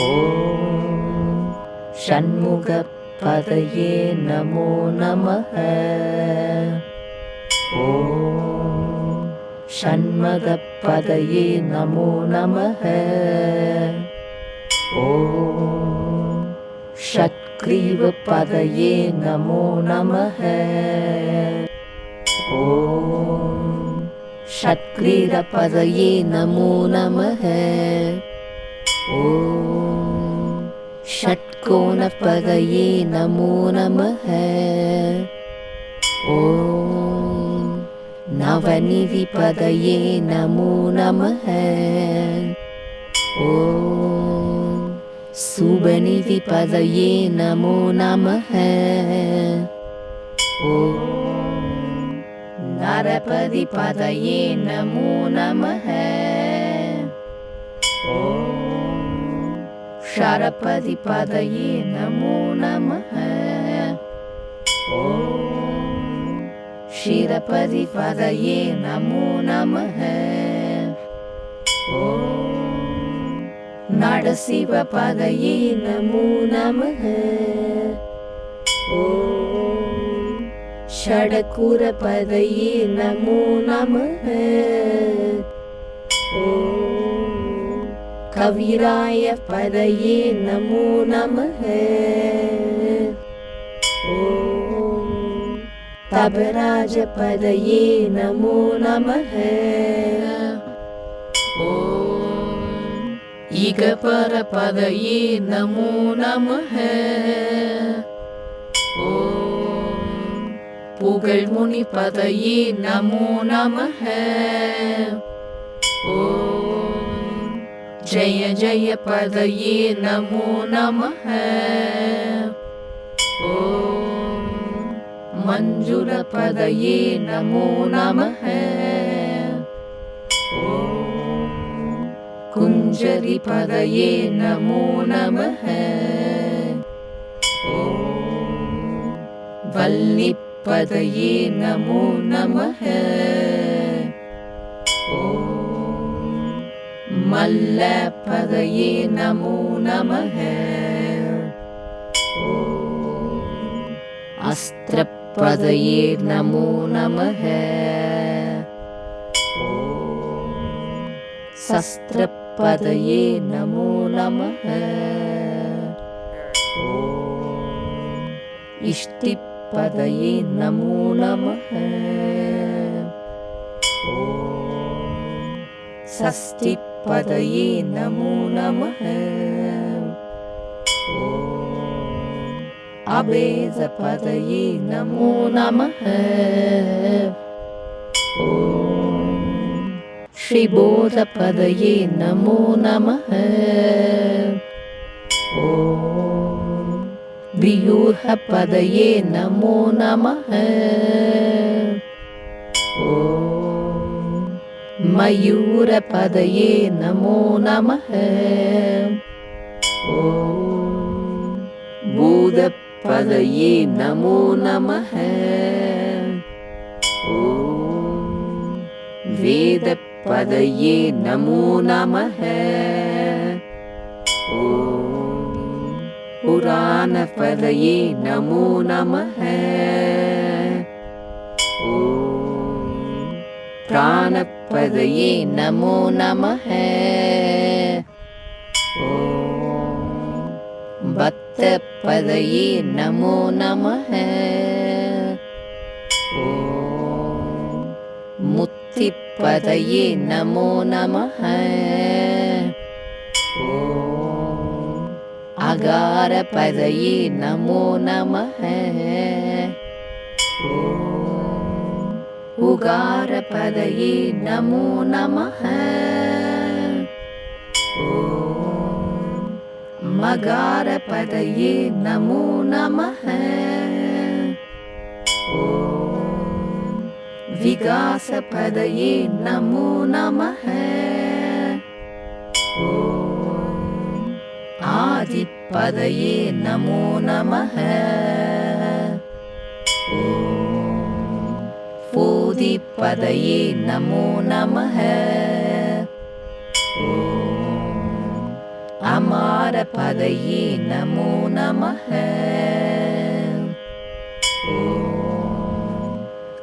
ॐ षण्मुखपदये नमो नमः। ॐ षण्मदपदये नमो नमः। ॐ षट्ग्रीवपदये नमो नमः। ॐ षट्क्रीडपदये नमो नमः षट्कोणपदये नमो नमः ॐ नवनिधिपदये नमो नमः ॐ सुबनिधिपदये नमो नमः ॐ नरपदिपदये नमो नमः ॐ शरपदिपदये नमो नमः ॐ शिरपदिपदये नमो नमः ॐ नरशिवपदये नमो नमः ॐ षडकुरपदये नमो नमः ॐ கவிராய பதையே நமோ நமக. தபராஜ பதையே நமோ நமக. இகபர பதையே நமோ நமக. புகழ் முனி பதையே நமோ நமக. ஓ जय जय पदये नमो नमः ॐ मञ्जुलपदये नमो नमः ॐ कुञ्जरिपदये नमो नमः ॐ वल्लिपदये नमो नमः மல்ல பகையே நமோ நமக. அஸ்திரப்பதையே நமோ நமக. சஸ்திரப்பதையே நமோ நமக. இஷ்டிப்பதையே நமோ நமக. षष्टिपदये नमो नमः ॐ अभेदपदये नमो नमः ॐ श्रीबोधपदये नमो नमः ॐ व्यूहपदये नमो नमः मयूरपदये नमो नमः। ॐ भूतपदये नमो नमः। ॐ वेदपदये नमो नमः। ॐ पुराणपदये नमो नमः प्राणपदये नमो नमः ॐ भक्तपदये नमो नमः ॐ मुक्तिपदये नमो नमः ॐ अगारपदये नमो नमः उगारपदये नमो नमः ॐ मगारपदये नमो नमः ॐ विगासपदये नमो नमः ॐ आदिपदये नमो नमः போதிப்பதையே நமோ நமக. அமார பதையே நமோ நமக.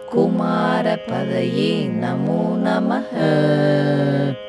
குமார பதையே நமோ நமக.